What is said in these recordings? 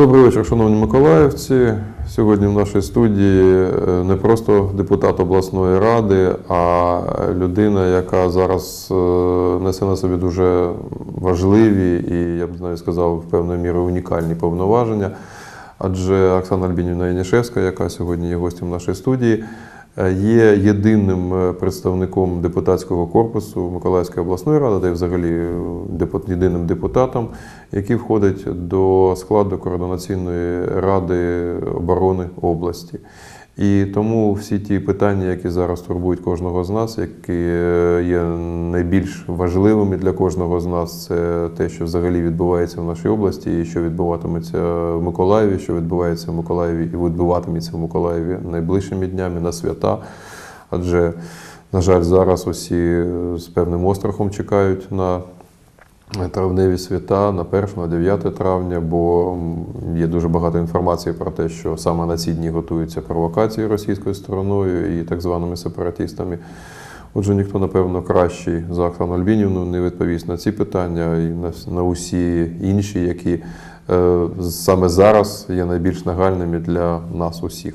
Добрий вечір, шановні миколаївці. Сьогодні в нашій студії е, не просто депутат обласної ради, а людина, яка зараз е, несе на собі дуже важливі і, я б навіть сказав, певною мірою унікальні повноваження. Адже Оксана Альбінівна Янішевська, яка сьогодні є гостем нашої студії, є єдиним е, представником депутатського корпусу Миколаївської обласної ради, де взагалі е, єдиним депутатом, який входить до складу координаційної ради оборони області. І тому всі ті питання, які зараз турбують кожного з нас, які е, є найбільш важливими для кожного з нас, це те, що взагалі відбувається в нашій області, і що відбуватиметься в Миколаєві, що відбувається в Миколаєві і відбуватиметься в Миколаєві найближчими днями на свята. Адже, на жаль, зараз усі з певним острахом чекають на травневі свята на 1, на 9 травня, бо є дуже багато інформації про те, що саме на ці дні готуються провокації російською стороною і так званими сепаратистами. Отже, ніхто, напевно, кращий за Оксану Альбінівну не відповість на ці питання і на, усі інші, які е, саме зараз є найбільш нагальними для нас усіх.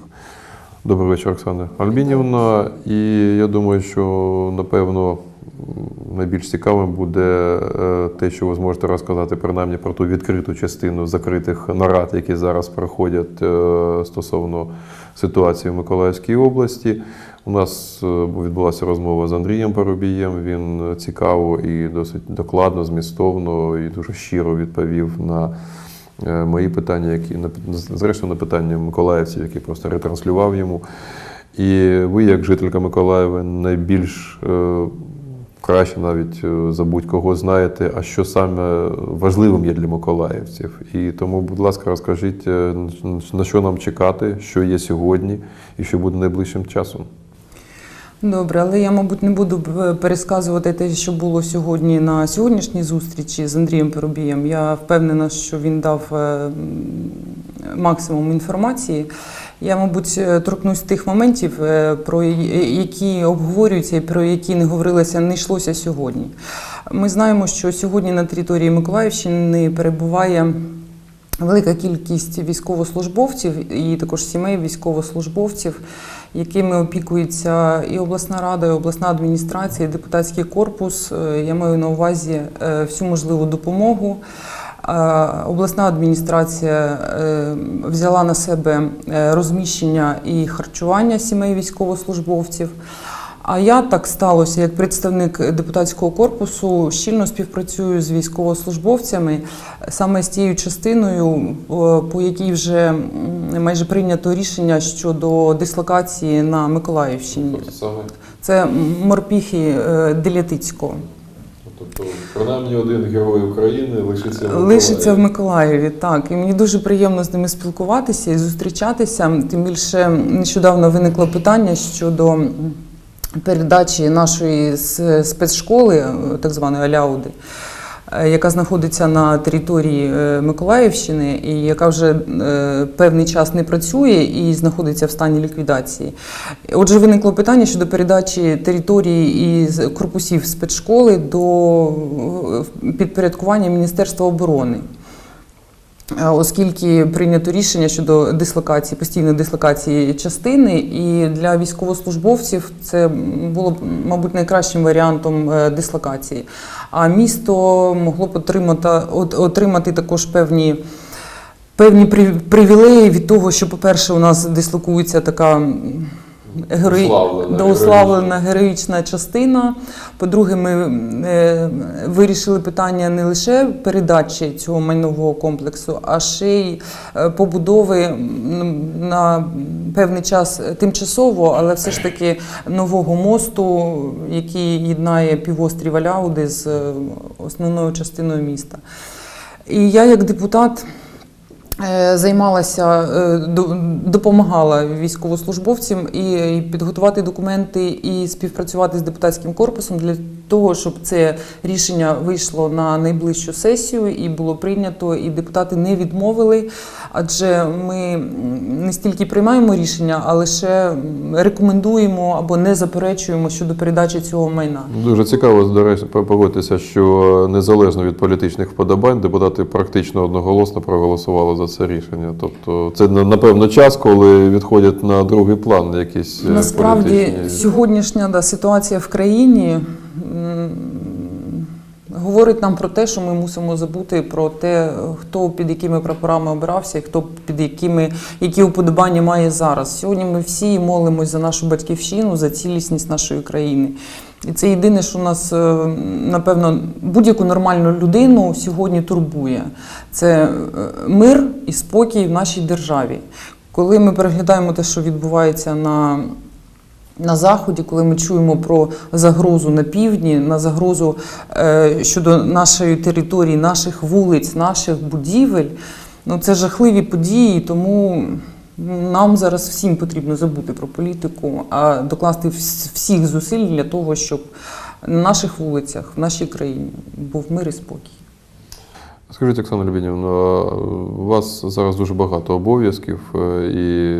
Добрий вечір, Оксана Альбінівна. І я думаю, що напевно найбільш цікавим буде е, те, що ви зможете розказати принаймні про ту відкриту частину закритих нарад, які зараз проходять е, стосовно ситуації в Миколаївській області. У нас е, відбулася розмова з Андрієм Парубієм. Він цікаво і досить докладно, змістовно і дуже щиро відповів на мої питання, які зрештою на питання миколаївців, які просто ретранслював йому. І ви, як жителька Миколаєва, найбільш краще навіть е, за будь-кого знаєте, а що саме важливим є для миколаївців. І тому, будь ласка, розкажіть, е, на що нам чекати, що є сьогодні і що буде найближчим часом. Добре, але я, мабуть, не буду е, пересказувати те, що було сьогодні на сьогоднішній зустрічі з Андрієм Перебієм. Я впевнена, що він дав максимум інформації. Я, мабуть, е, торкнусь тих моментів, е, про які обговорюються і про які не говорилося, не йшлося сьогодні. Ми знаємо, що сьогодні на території Миколаївщини перебуває. Велика кількість військовослужбовців і також сімей військовослужбовців, якими опікується і обласна рада, і обласна адміністрація, і депутатський корпус. Е, Я маю на увазі е, всю можливу допомогу. Е, Обласна адміністрація е, взяла на себе е, розміщення і харчування сімей військовослужбовців. А я так сталося, як представник депутатського корпусу, щільно співпрацюю з військовослужбовцями саме з тією частиною, по якій вже майже прийнято рішення щодо дислокації на Миколаївщині. Це морпіхи е, Делятицького. Тобто, принаймні один герой України лишиться Лишиться в Миколаєві, так. І мені дуже приємно з ними спілкуватися і зустрічатися. Тим більше нещодавно виникло питання щодо передачі нашої спецшколи, так званої Аляуди. Е, Яка знаходиться на території е, Миколаївщини і яка вже е, певний час не працює і знаходиться в стані ліквідації. Отже, виникло питання щодо передачі території і корпусів спецшколи до підпорядкування Міністерства оборони. Е, Оскільки прийнято рішення щодо дислокації, постійної дислокації частини, і для військовослужбовців це було б, мабуть, найкращим варіантом е, дислокації. А місто могло б отримати, отримати також певні, певні привілеї від того, що, по-перше, у нас дислокується така герої... Уславлена, доуславлена героїчна частина. По-друге, ми е, вирішили питання не лише передачі цього майнового комплексу, а ще й е, побудови на певний час тимчасово, але все ж таки нового мосту, який єднає півострів Аляуди з е, основною частиною міста. І я, як депутат, Займалася, е, до- допомагала військовослужбовцям і підготувати документи і співпрацювати з депутатським корпусом для того, щоб це рішення вийшло на найближчу сесію і було прийнято, і депутати не відмовили. Адже ми не стільки приймаємо рішення, а лише рекомендуємо або не заперечуємо щодо передачі цього майна. Дуже цікаво, до речі, погодитися, що незалежно від політичних вподобань депутати практично одноголосно проголосували за за це рішення? Тобто це на- напевно час, коли відходять на другий план якісь е, Насправді політичні... сьогоднішня да, ситуація в країні говорить нам про те, що ми мусимо забути про те, хто під якими прапорами обирався хто під якими які уподобання має зараз. Сьогодні ми всі молимось за нашу батьківщину, за цілісність нашої країни. І це єдине, що нас, е, напевно, будь-яку нормальну людину сьогодні турбує. Це е, мир і спокій в нашій державі. Коли ми переглядаємо те, що відбувається на на заході, коли ми чуємо про загрозу на півдні, на загрозу е, щодо нашої території, наших вулиць, наших будівель, ну це жахливі події, тому нам зараз всім потрібно забути про політику, а докласти всіх зусиль для того, щоб на наших вулицях, в нашій країні був мир і спокій. Скажіть, Оксана Любінівна, у вас зараз дуже багато обов'язків, е, і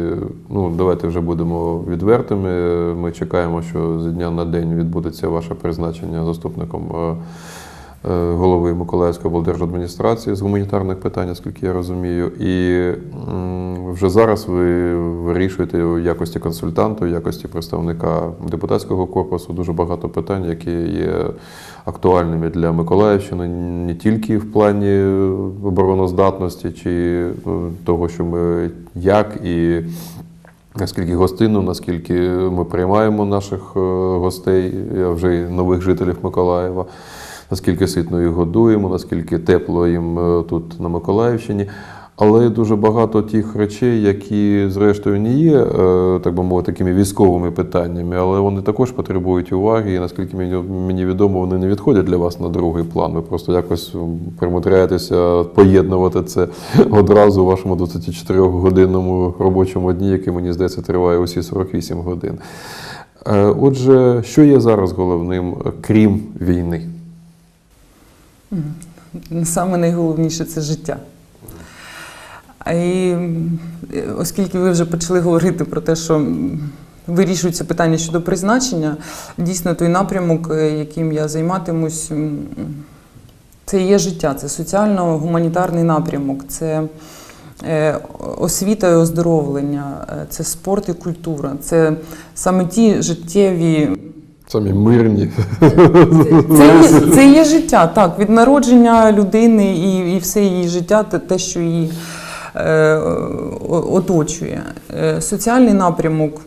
ну, давайте вже будемо відвертими. Ми чекаємо, що з дня на день відбудеться ваше призначення заступником е, голови Миколаївської облдержадміністрації з гуманітарних питань, наскільки я розумію. І вже зараз ви вирішуєте у якості консультанта, у якості представника депутатського корпусу дуже багато питань, які є актуальними для Миколаївщини не тільки в плані обороноздатності чи ну, того, що ми як і наскільки гостинно, наскільки ми приймаємо наших е, гостей, вже нових жителів Миколаєва, наскільки ситно їх годуємо, наскільки тепло їм е, тут на Миколаївщині. Але дуже багато тих речей, які, зрештою, не є, е, так би мовити, такими військовими питаннями, але вони також потребують уваги. І наскільки мені, відомо, вони не відходять для вас на другий план. Ви просто якось примудряєтеся поєднувати це одразу у вашому 24-годинному робочому дні, який, мені здається, триває усі 48 годин. Е, Отже, що є зараз головним, крім війни? Саме найголовніше це життя. І оскільки ви вже почали говорити про те, що м, вирішується питання щодо призначення, дійсно той напрямок, е, яким я займатимусь, це є життя, це соціально-гуманітарний напрямок, це е, освіта і оздоровлення, е, це спорт і культура, це саме ті життєві Самі мирні. це є, це є життя, так, від народження людини і, і все її життя, те, те що її е, оточує. Е, соціальний напрямок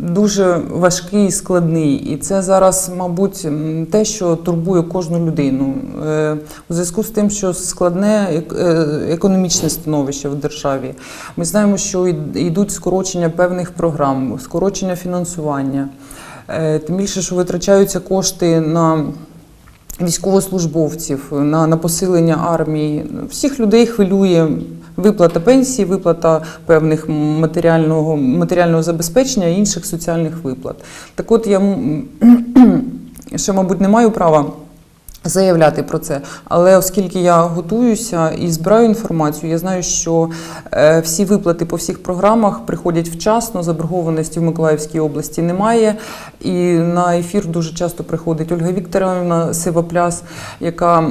дуже важкий і складний, і це зараз, мабуть, те, що турбує кожну людину. Е, у зв'язку з тим, що складне е, економічне становище в державі. Ми знаємо, що йдуть скорочення певних програм, скорочення фінансування. Е, Тим більше, що витрачаються кошти на військовослужбовців, на, на посилення армії. Всіх людей хвилює виплата пенсії, виплата певних матеріального, матеріального забезпечення і інших соціальних виплат. Так от я ще, мабуть, не маю права. Заявляти про це, але оскільки я готуюся і збираю інформацію, я знаю, що е, всі виплати по всіх програмах приходять вчасно, заборгованості в Миколаївській області немає. І на ефір дуже часто приходить Ольга Вікторівна Сивопляс, яка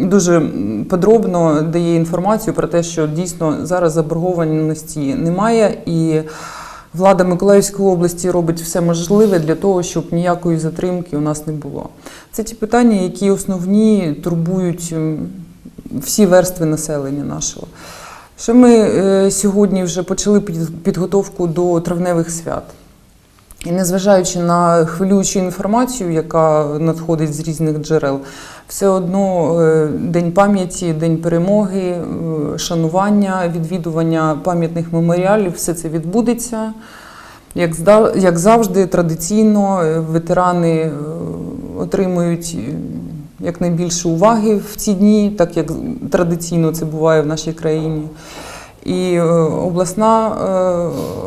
дуже подробно дає інформацію про те, що дійсно зараз заборгованості немає і. Влада Миколаївської області робить все можливе для того, щоб ніякої затримки у нас не було. Це ті питання, які основні турбують всі верстви населення нашого. Що ми е, сьогодні вже почали під- підготовку до травневих свят. І незважаючи на хвилюючу інформацію, яка надходить з різних джерел, все одно е, День пам'яті, День перемоги, е, шанування, відвідування пам'ятних меморіалів, все це відбудеться. Як, завжди, традиційно е, ветерани отримують якнайбільше уваги в ці дні, так як традиційно це буває в нашій країні. І обласна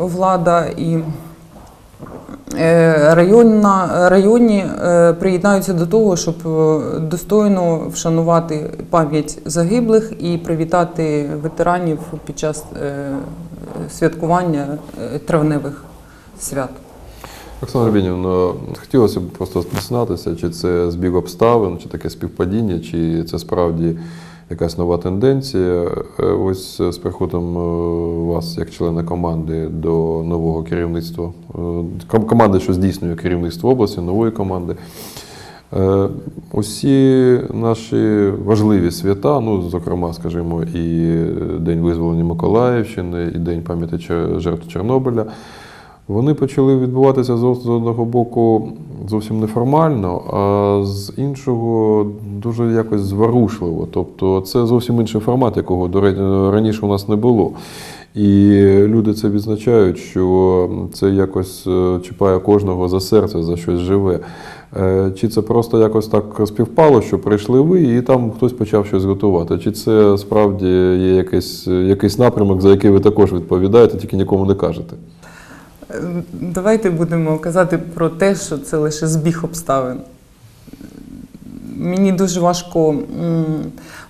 влада, і Районна, районні е, приєднаються до того, щоб е, достойно вшанувати пам'ять загиблих і привітати ветеранів під час е, святкування е, травневих свят. Оксана Рубінівна, хотілося б просто дізнатися, чи це збіг обставин, чи таке співпадіння, чи це справді якась нова тенденція. Е, Ось е, з приходом е, вас, як члена команди, до нового керівництва, команди, що здійснює керівництво області, нової команди. Усі наші важливі свята, ну, зокрема, скажімо, і День визволення Миколаївщини, і День пам'яті жертв Чорнобиля, вони почали відбуватися з одного боку зовсім неформально, а з іншого дуже якось зворушливо. Тобто це зовсім інший формат, якого раніше у нас не було. І люди це відзначають, що це якось е, чіпає кожного за серце, за щось живе. Е, Чи це просто якось так співпало, що прийшли ви, і там хтось почав щось готувати? Чи це справді є якийсь, якийсь напрямок, за який ви також відповідаєте, тільки нікому не кажете? Давайте будемо казати про те, що це лише збіг обставин. Мені дуже важко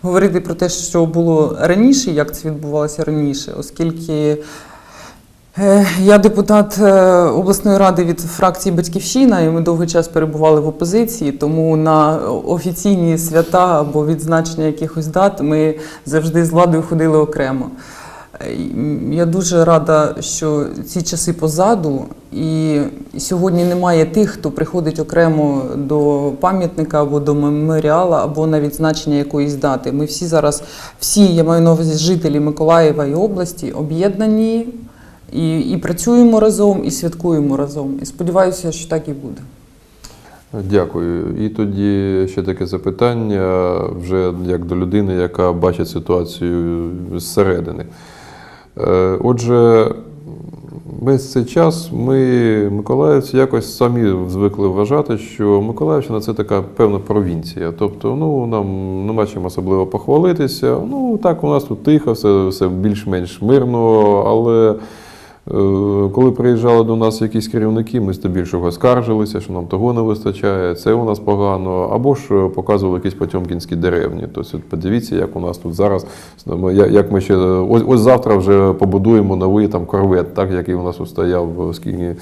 говорити про те, що було раніше, як це відбувалося раніше, оскільки е, я депутат е, обласної ради від фракції Батьківщина, і ми довгий час перебували в опозиції, тому на офіційні свята або відзначення якихось дат ми завжди з владою ходили окремо. Е, Я дуже рада, що ці часи позаду, і сьогодні немає тих, хто приходить окремо до пам'ятника або до меморіала, або на відзначення якоїсь дати. Ми всі зараз, всі, я маю на увазі жителі Миколаєва і області, об'єднані і, і працюємо разом, і святкуємо разом. І сподіваюся, що так і буде. Дякую. І тоді ще таке запитання, вже як до людини, яка бачить ситуацію зсередини. Е, Отже, весь цей час ми, миколаївці, якось самі звикли вважати, що Миколаївщина це така певна провінція. Тобто, ну нам нема чим особливо похвалитися. Ну так, у нас тут тихо, все, все більш-менш мирно, але. Е, Коли приїжджали до нас якісь керівники, ми здебільшого скаржилися, що нам того не вистачає, це у нас погано, або ж е, показували якісь потьомкінські деревні. Тобто, подивіться, як у нас тут зараз, як ми ще ось, ось завтра вже побудуємо новий там корвет, так який у нас устояв стояв, скіні.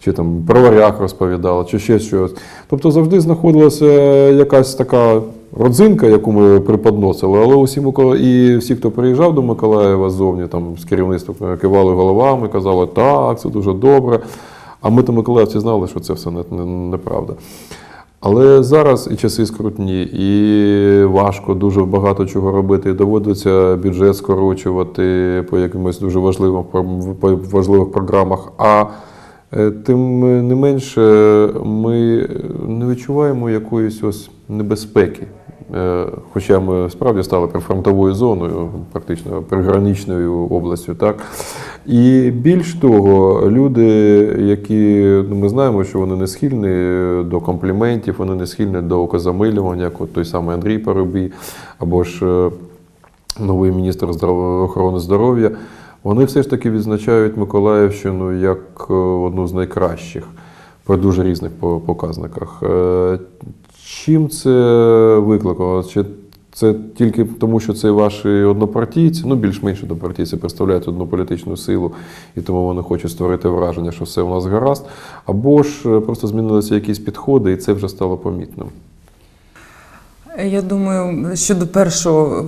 Чи там про варях розповідали, чи ще щось. Тобто завжди знаходилася якась така родзинка, яку ми приподносили, але усі і всі, хто приїжджав до Миколаєва ззовні, там з керівництва кивали головами, казали, так, це дуже добре. А ми то миколаївці знали, що це все не, не, неправда. Але зараз і часи скрутні, і важко дуже багато чого робити. Доводиться бюджет скорочувати по якимось дуже важливим важливих програмах. А тим не менше ми не відчуваємо якоїсь ось небезпеки. Е, Хоча ми справді стали прифронтовою зоною, практично приграничною областю, так і більш того, люди, які ну, ми знаємо, що вони не схильні до компліментів, вони не схильні до окозамилювання, як от той самий Андрій Парубій, або ж е, новий міністр охорони здоров'я, вони все ж таки відзначають Миколаївщину як е, одну з найкращих по дуже різних показниках. Е, Чим це викликало? Чи це тільки тому, що це ваші однопартійці, ну більш-менш однопартійці представляють одну політичну силу, і тому вони хочуть створити враження, що все у нас гаразд, або ж е, просто змінилися якісь підходи, і це вже стало помітним. Я думаю, щодо першого,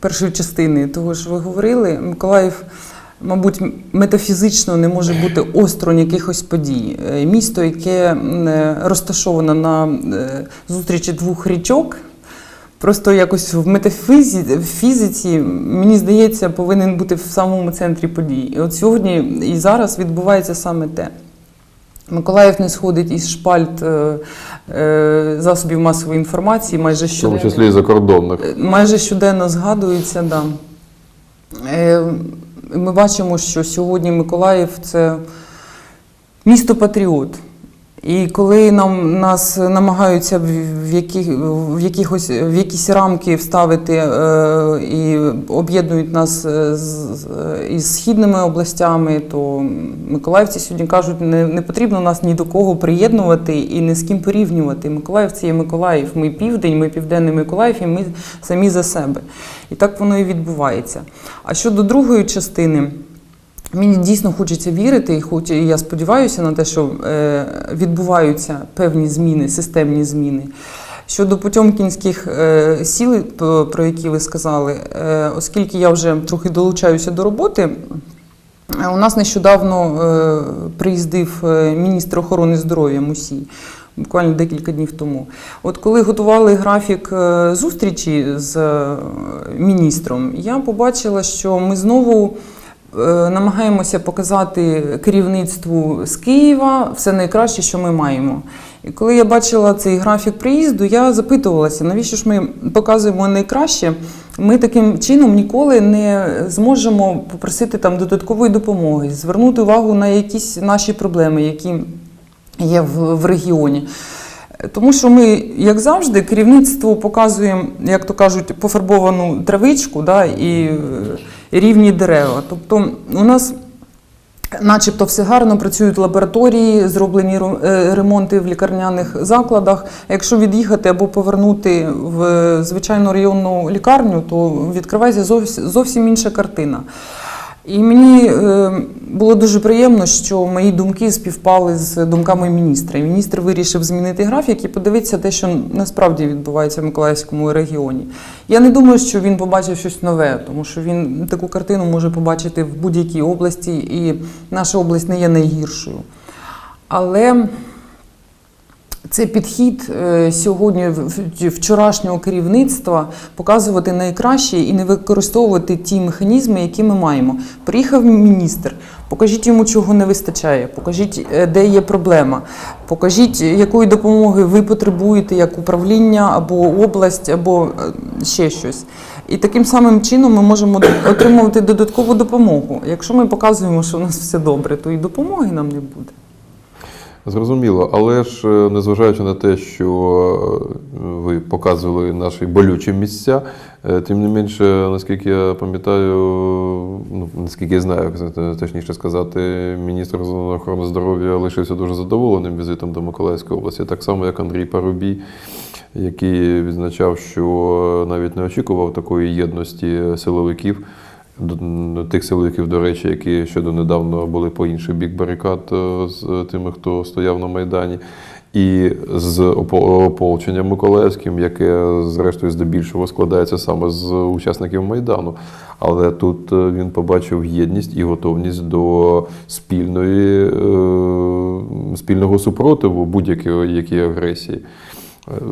першої частини того, що ви говорили, Миколаїв, мабуть, метафізично не може бути осторонь якихось подій. Е, Місто, яке е, розташоване на е, зустрічі двох річок. Просто якось в метафізиці, фізиці, мені здається, повинен бути в самому центрі подій. І от сьогодні і зараз відбувається саме те. Миколаїв не сходить із шпальт е, е, засобів масової інформації, майже В тому числі і закордонних. майже щоденно згадується. Да. Е, ми бачимо, що сьогодні Миколаїв це місто патріот. І коли нам нас намагаються в, які, в, якихось, в якісь рамки вставити е, і об'єднують нас е, з, з- із східними областями, то миколаївці сьогодні кажуть, не, не потрібно нас ні до кого приєднувати і ні з ким порівнювати. Миколаїв це є Миколаїв. Ми південь, ми південний Миколаїв, і ми самі за себе. І так воно і відбувається. А щодо другої частини. Мені дійсно хочеться вірити, і хоч і я сподіваюся на те, що е, відбуваються певні зміни, системні зміни. Щодо потьомкінських е, сіл, про які ви сказали, е, оскільки я вже трохи долучаюся до роботи, у нас нещодавно е, приїздив е, міністр охорони здоров'я Мусій. Буквально декілька днів тому. От коли готували графік е, зустрічі з е, міністром, я побачила, що ми знову намагаємося показати керівництву з Києва все найкраще, що ми маємо. І коли я бачила цей графік приїзду, я запитувалася, навіщо ж ми показуємо найкраще. Ми таким чином ніколи не зможемо попросити там додаткової допомоги, звернути увагу на якісь наші проблеми, які є в, в регіоні. Тому що ми, як завжди, керівництву показуємо, як то кажуть, пофарбовану травичку да, і е, рівні дерева. Тобто у нас начебто все гарно, працюють лабораторії, зроблені е, ремонти в лікарняних закладах. Якщо від'їхати або повернути в звичайну районну лікарню, то відкривається зовсім інша картина. І мені е, було дуже приємно, що мої думки співпали з думками міністра. Міністр вирішив змінити графік і подивитися те, що насправді відбувається в Миколаївському регіоні. Я не думаю, що він побачив щось нове, тому що він таку картину може побачити в будь-якій області, і наша область не є найгіршою. Але це підхід е, сьогодні вчорашнього керівництва показувати найкраще і не використовувати ті механізми, які ми маємо. Приїхав міністр, покажіть йому, чого не вистачає, покажіть, е, де є проблема, покажіть, якої допомоги ви потребуєте, як управління або область, або е, ще щось. І таким самим чином ми можемо отримувати додаткову допомогу. Якщо ми показуємо, що у нас все добре, то і допомоги нам не буде. Зрозуміло, але ж е, незважаючи на те, що е, ви показували наші болючі місця, е, тим не менше, наскільки я пам'ятаю, ну наскільки я знаю, точніше сказати, міністр охорони здоров'я лишився дуже задоволеним візитом до Миколаївської області, так само як Андрій Парубій, який відзначав, що навіть не очікував такої єдності силовиків. Тих силовиків, до речі, які ще донедавна були по інший бік барикад е, з тими, хто стояв на Майдані, і з опо- ополченням Миколаївським, яке, зрештою, здебільшого складається саме з учасників Майдану. Але тут е, він побачив єдність і готовність до спільної, е, спільного супротиву будь-якої агресії.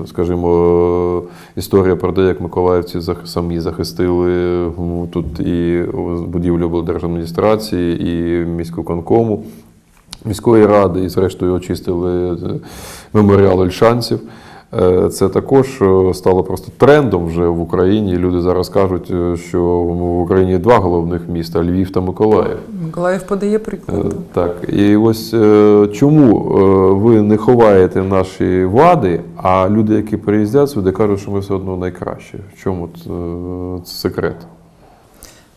Скажімо, історія про те, як миколаївці самі захистили тут і будівлю облдержадміністрації, і міську конкому, міської ради, і зрештою очистили е, меморіал Ільшанців. Е, Це також е, стало просто трендом вже в Україні. Люди зараз кажуть, е, що в Україні два головних міста Львів та Миколаїв. Миколаїв подає приклад. Так, і ось чому ви не ховаєте наші вади, а люди, які приїздять сюди, кажуть, що ми все одно найкраще. В чому це секрет?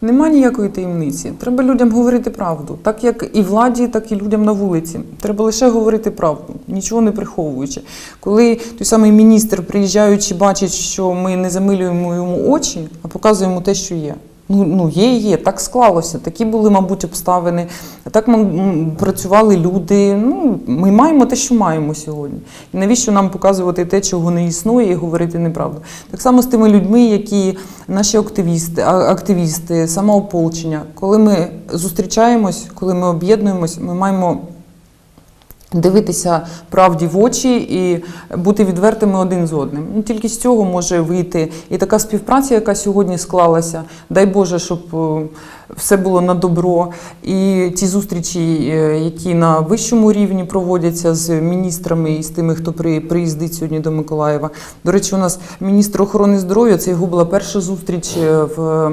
Нема ніякої таємниці. Треба людям говорити правду, так як і владі, так і людям на вулиці. Треба лише говорити правду, нічого не приховуючи. Коли той самий міністр, приїжджаючи, бачить, що ми не замилюємо йому очі, а показуємо те, що є. Ну, ну є, є, так склалося. Такі були, мабуть, обставини. Так працювали люди. Ну, ми маємо те, що маємо сьогодні. І навіщо нам показувати те, чого не існує, і говорити неправду? Так само з тими людьми, які наші активісти, активісти, самоополчення. Коли ми зустрічаємось, коли ми об'єднуємось, ми маємо дивитися правді в очі і бути відвертими один з одним. Ну, тільки з цього може вийти і така співпраця, яка сьогодні склалася. Дай Боже, щоб е, все було на добро. І ті зустрічі, е, які на вищому рівні проводяться з міністрами і з тими, хто при, приїздить сьогодні до Миколаєва. До речі, у нас міністр охорони здоров'я це його була перша зустріч е, в.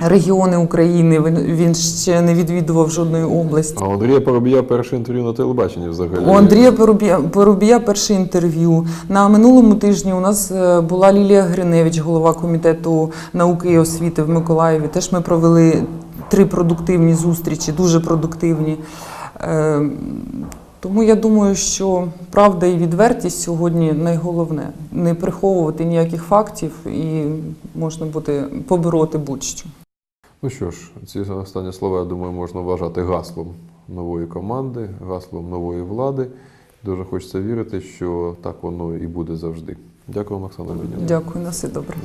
Регіони України він, він ще не відвідував жодної області. А у Андрія Поробія перше інтерв'ю на телебаченні взагалі. У Андрія Порубія, Порубія перше інтерв'ю. На минулому тижні у нас е, була Лілія Гриневич, голова комітету науки і освіти в Миколаєві. Теж ми провели три продуктивні зустрічі, дуже продуктивні. Е, Тому я думаю, що правда і відвертість сьогодні найголовне не приховувати ніяких фактів і можна буде побороти будь-що. Ну що ж, ці останні слова, я думаю, можна вважати гаслом нової команди, гаслом нової влади. Дуже хочеться вірити, що так воно і буде завжди. Дякую, Оксана. Дякую, на все добре.